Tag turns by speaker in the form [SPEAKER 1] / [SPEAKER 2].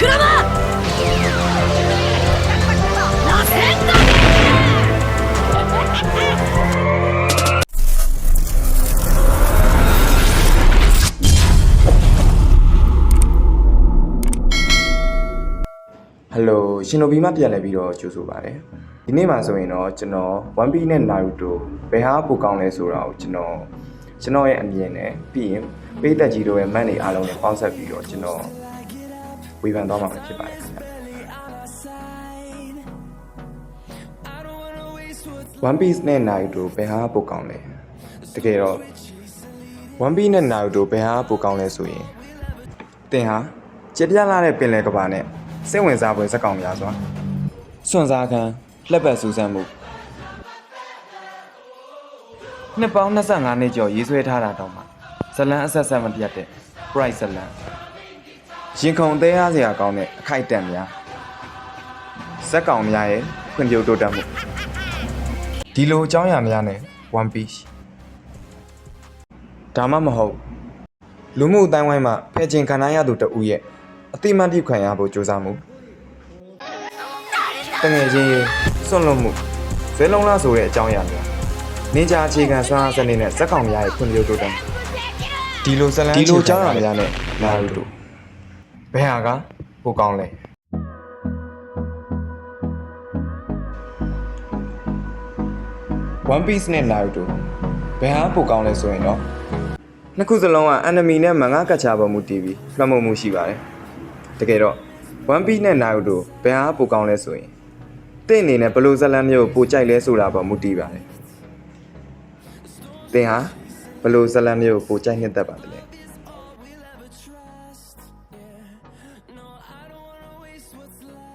[SPEAKER 1] ဟယ်လိုရှင်နိုဘီမှပြန်လည်ပြီးတော့ကြိုဆိုပါရစေ။ဒီနေ့မှာဆိုရင်တော့ကျွန်တော် One Piece နဲ့ Naruto ဘယ်ဟာပိုကောင်းလဲဆိုတာကိုကျွန်တော်ကျွန်တော်ရဲ့အမြင်နဲ့ပြီးရင်ပေးသက်ကြီးတို့ရဲ့မန်နေအားလုံးနဲ့ပေါင်းစပ်ပြီးတော့ကျွန်တော် ဝေဖန်သွားမှာဖြစ်ပါတယ်ခင်ဗျ One Piece နဲ့ Naruto ဘယ်ဟာပိုကောင်းလဲတကယ်တော့ One Piece နဲ့ Naruto ဘယ်ဟာပိုကောင်းလဲဆိုရင်တင်ဟာကြည်ပြလာတဲ့ပင်လယ်ကဘာနဲ့စိတ်ဝင်စားဖွယ်ဇက်ကောင်များစွာစွန့်စားခံလက်ပတ်စူးစမ်းမှုနှစ်ပေါင်း25နှစ်ကျော်ရေးဆွဲထားတာတောင်မှဇလန်အဆက်ဆက်မပြတ်တဲ့ Bright ဇလန် ရင်ခုန်သေးရစရာကောင်းတဲ့အခိုက်အတန့်များဇက်ကောင်များရဲ့ဖွံ့ဖြိုးတိုးတက်မှုဒီလိုအကြောင်းအရာများနဲ့ One Piece ဒါမှမဟုတ်လူမှုအတိုင်းဝိုင်းမှာဖယ်ကျင်ခံရသူတဦးရဲ့အတိမတ်တိခံရဖို့ကြိုးစားမှုတငယ်ချင်းရေစွန့်လွတ်မှုဇဲလုံးလားဆိုတဲ့အကြောင်းအရာများနင်းကြအခြေခံဆွမ်းအားစနစ်နဲ့ဇက်ကောင်များရဲ့ဖွံ့ဖြိုးတိုးတက်မှုဒီလိုဇလန်းဒီလိုအကြောင်းအရာများနဲ့နာရီတို့ ဘယ်ဟာကပိုကောင်းလဲ One Piece နဲ့ Naruto ဘယ်ဟာပိုကောင်းလဲဆိုရင်တော့နှစ်ခုစလုံးက enemy နဲ့မငါကတ်ချပေါ်မှုတည်ပြီးလွှမ်းမိုးမှုရှိပါတယ်။တကယ်တော့ One Piece နဲ့ Naruto ဘယ်ဟာပိုကောင်းလဲဆိုရင်တင့်အနေနဲ့ဘယ်လိုဇာတ်လမ်းမျိုးကိုပိုကြိုက်လဲဆိုတာပေါ်မူတည်ပါတယ်။တင်ဟာဘယ်လိုဇာတ်လမ်းမျိုးကိုပိုကြိုက်နှစ်သက်ပါ lost. Yeah, no, I don't wanna waste what's left.